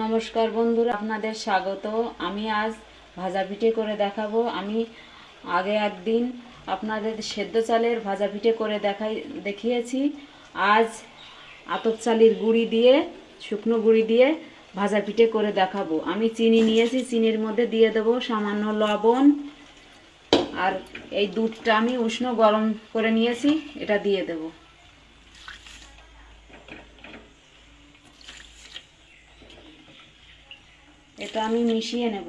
নমস্কার বন্ধুরা, আপনাদের স্বাগত। আমি আজ ভাজা পিঠে করে দেখাবো। আমি আগে একদিন আপনাদের সেদ্ধ চালের ভাজা পিঠে করে দেখাই, দেখিয়েছি। আজ আতপ চালের গুঁড়ি দিয়ে, শুকনো গুঁড়ি দিয়ে ভাজা পিঠে করে দেখাবো। আমি চিনি নিয়েছি, চিনির মধ্যে দিয়ে দেবো সামান্য লবণ। আর এই দুধটা আমি উষ্ণ গরম করে নিয়েছি, এটা দিয়ে দেবো। এটা আমি মিশিয়ে নেব,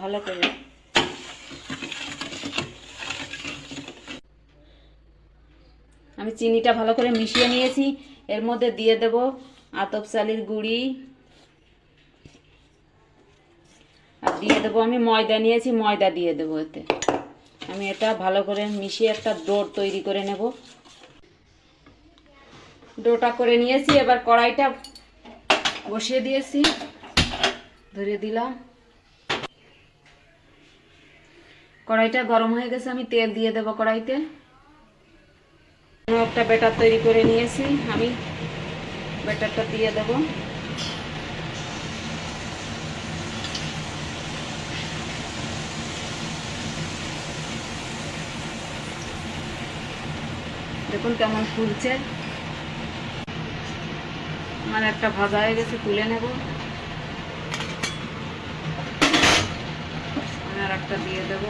ভালো করে। আমি চিনিটা ভালো করে মিশিয়ে নিয়েছি, এর মধ্যে দিয়ে দেব আতপ চালের গুঁড়ি। আর দিয়ে দেবো আমি ময়দা, নিয়েছি ময়দা দিয়ে দেবো এতে। আমি এটা ভালো করে মিশিয়ে একটা ডোর তৈরি করে নেব। ডোটা করে নিয়েছি, এবার কড়াইটা বসিয়ে দিয়েছি। ধরে দিলাম। কড়াইটা গরম হয়ে গেছে, আমি তেল দিয়ে দেবো কড়াইতে। একটা ব্যাটার তৈরি করে নিয়েছি, আমি ব্যাটারটা দিয়ে দেবো। দেখুন কেমন ফুলছে। আমার একটা ভাজা হয়ে গেছে, তুলে নেব। একটা দিয়ে দেব।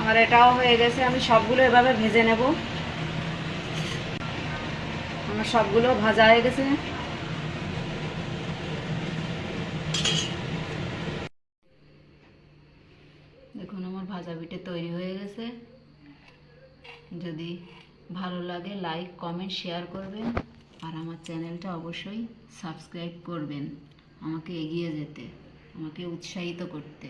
আমার এটাও হয়ে গেছে, আমি সবগুলো এভাবে ভেজে নেব। আমার সবগুলো ভাজা হয়ে গেছে দেখুন আমার ভাজা পিঠে তৈরি হয়ে গেছে। যদি ভালো লাগে লাইক কমেন্ট শেয়ার করবেন। আর আমার চ্যানেলটা অবশ্যই সাবস্ক্রাইব করবেন। আমাকে এগিয়ে যেতে, আমাকে উৎসাহিত করতে।